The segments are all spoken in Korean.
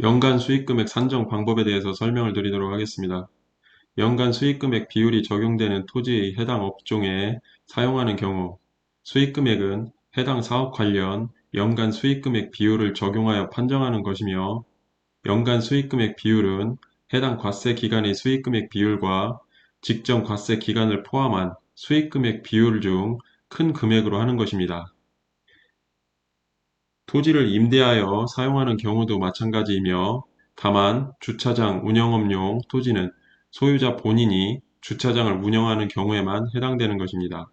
연간 수익금액 산정 방법에 대해서 설명을 드리도록 하겠습니다. 연간 수익금액 비율이 적용되는 토지의 해당 업종에 사용하는 경우 수익금액은 해당 사업 관련 연간 수익금액 비율을 적용하여 판정하는 것이며 연간 수익금액 비율은 해당 과세 기간의 수익금액 비율과 직전 과세 기간을 포함한 수익금액 비율 중 큰 금액으로 하는 것입니다. 토지를 임대하여 사용하는 경우도 마찬가지이며 다만 주차장 운영업용 토지는 소유자 본인이 주차장을 운영하는 경우에만 해당되는 것입니다.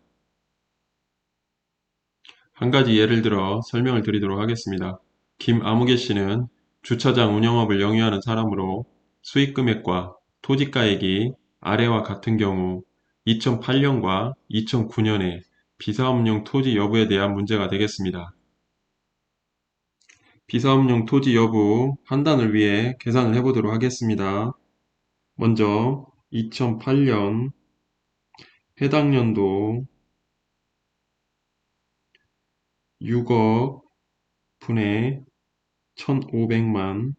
한 가지 예를 들어 설명을 드리도록 하겠습니다. 김아무개 씨는 주차장 운영업을 영위하는 사람으로 수익금액과 토지가액이 아래와 같은 경우 2008년과 2009년에 비사업용 토지 여부에 대한 문제가 되겠습니다. 비사업용 토지 여부 판단을 위해 계산을 해보도록 하겠습니다. 먼저 2008년 해당 연도 6억 분의 1500만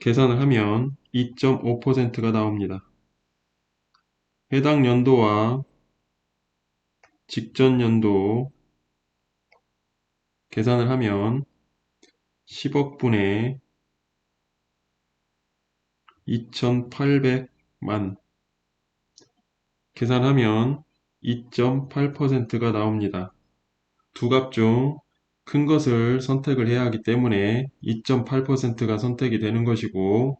계산을 하면 2.5%가 나옵니다. 해당 연도와 직전 연도 계산을 하면 10억 분의 2800만 계산하면 2.8%가 나옵니다. 두 값 중 큰 것을 선택을 해야 하기 때문에 2.8%가 선택이 되는 것이고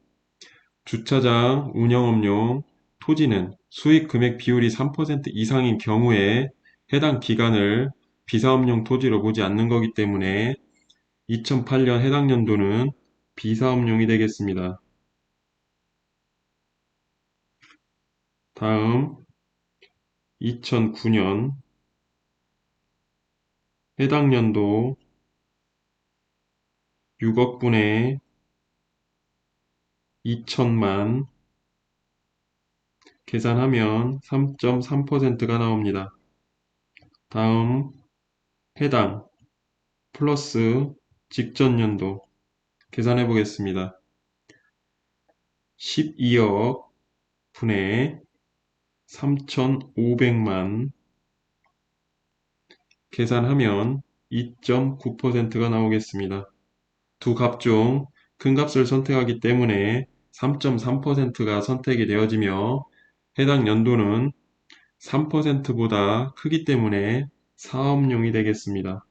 주차장 운영업용 토지는 수익 금액 비율이 3% 이상인 경우에 해당 기간을 비사업용 토지로 보지 않는 거기 때문에 2008년 해당 연도는 비사업용이 되겠습니다. 다음 2009년 해당 연도 6억 분의 2천만 계산하면 3.3%가 나옵니다. 다음 해당 플러스 직전 연도 계산해 보겠습니다. 12억 분의 3,500만 계산하면 2.9%가 나오겠습니다. 두 값 중 큰 값을 선택하기 때문에 3.3%가 선택이 되어지며 해당 연도는 3%보다 크기 때문에 사업용이 되겠습니다.